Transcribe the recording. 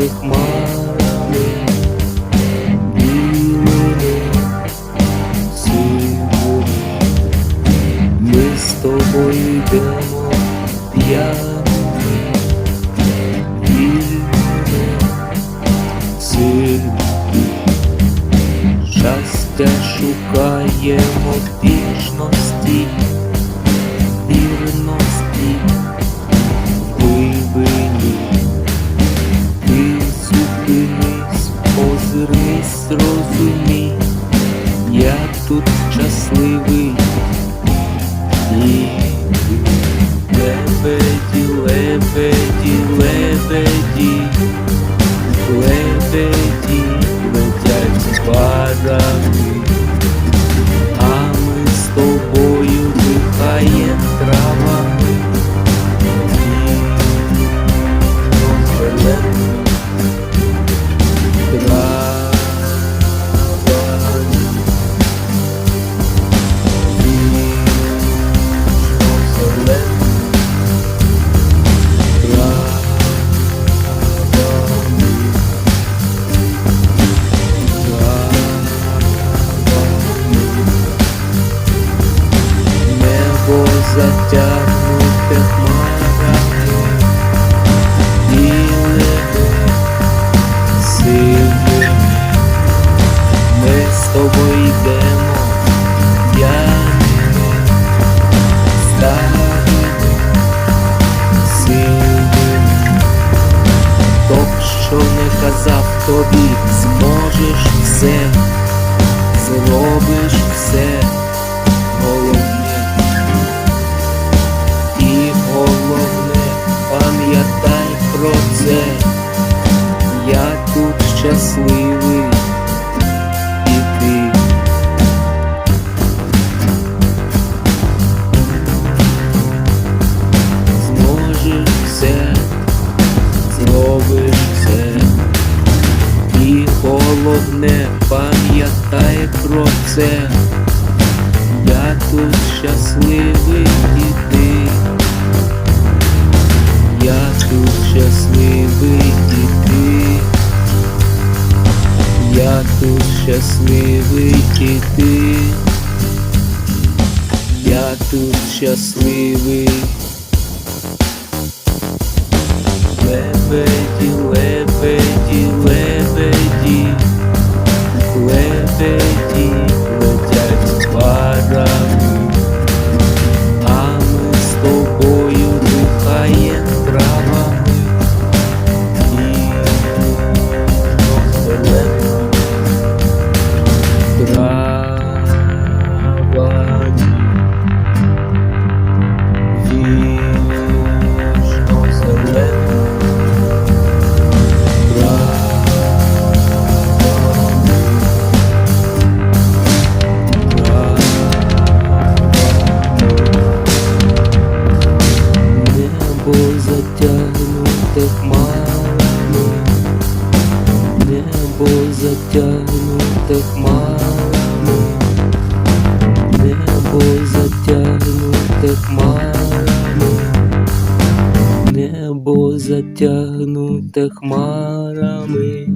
Небо Щастя шукаємо вічності, вірності глибині. Ти зупинись, озирнись, зрозумій, я тут щасливий. І лебеді, лебеді, лебеді, лебеді летять Небо затягнуте хмарами, білими, сивими. Ми з тобою йдемо старими, сивими. Хто б що не казав тобі, зможеш все, зробиш все, щасливий, і ти. Зможеш все, зробиш все, і головне, пам'ятай про це. Я тут щасливий і ти. Я тут щасливий і ти. Я тут щасливий і ти. Я тут щасливий. Лебеді, лебеді, лебеді, лебеді Небо затягнуте хмарами, небо затягнуте хмарами, небо затягнуте хмарами, небо затягнуте хмарами,